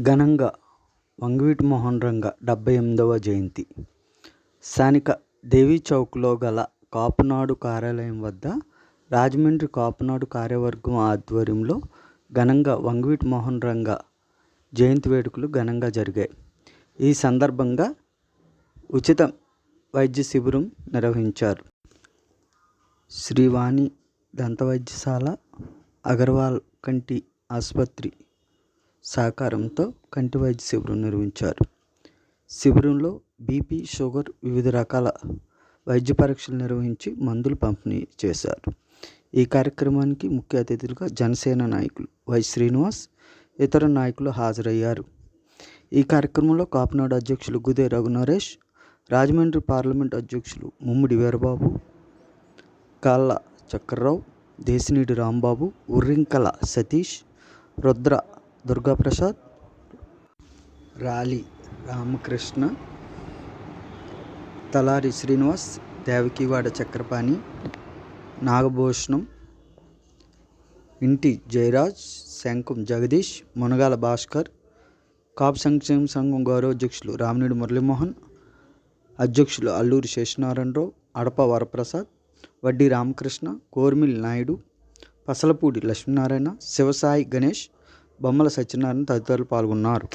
ఘనంగా వంగవీటి మోహన్ రంగ డెబ్బై ఎనిమిదవ జయంతి. స్థానిక దేవీ చౌక్లో గల కాపునాడు కార్యాలయం వద్ద రాజమండ్రి కాపునాడు కార్యవర్గం ఆధ్వర్యంలో ఘనంగా వంగవీటి మోహన్ రంగ జయంతి వేడుకలు ఘనంగా జరిగాయి. ఈ సందర్భంగా ఉచిత వైద్య శిబిరం నిర్వహించారు. శ్రీవాణి దంత వైద్యశాల అగర్వాల్ కంటి ఆసుపత్రి సహకారంతో కంటి వైద్య శిబిరం నిర్వహించారు. శిబిరంలో బీపీ షుగర్ వివిధ రకాల వైద్య పరీక్షలు నిర్వహించి మందులు పంపిణీ చేశారు. ఈ కార్యక్రమానికి ముఖ్య అతిథులుగా జనసేన నాయకులు వై శ్రీనివాస్ ఇతర నాయకులు హాజరయ్యారు. ఈ కార్యక్రమంలో కాపునాడు అధ్యక్షులు గుదే రఘునరేష్ రాజమండ్రి పార్లమెంట్ అధ్యక్షులు ముమ్మిడి వీరబాబు కాళ్ళ చక్రరావు దేశినీడి రాంబాబు ఉర్రింకల సతీష్ రుద్ర దుర్గాప్రసాద్ రాలి రామకృష్ణ తలారి శ్రీనివాస్ దేవకివాడ చక్రపాణి నాగభూషణం ఇంటి జయరాజ్ శంఖం జగదీష్ మునగాల భాస్కర్ కాపు సంక్షేమ సంఘం గౌరవాధ్యక్షులు రామినేడు మురళీమోహన్ అధ్యక్షులు అల్లూరి శేషనారాయణరావు అడప వరప్రసాద్ వడ్డీ రామకృష్ణ కోర్మిల్ నాయుడు పసలపూడి లక్ష్మీనారాయణ శివసాయి గణేష్ బొమ్మల సత్యనారాయణ తదితరులు పాల్గొన్నారు.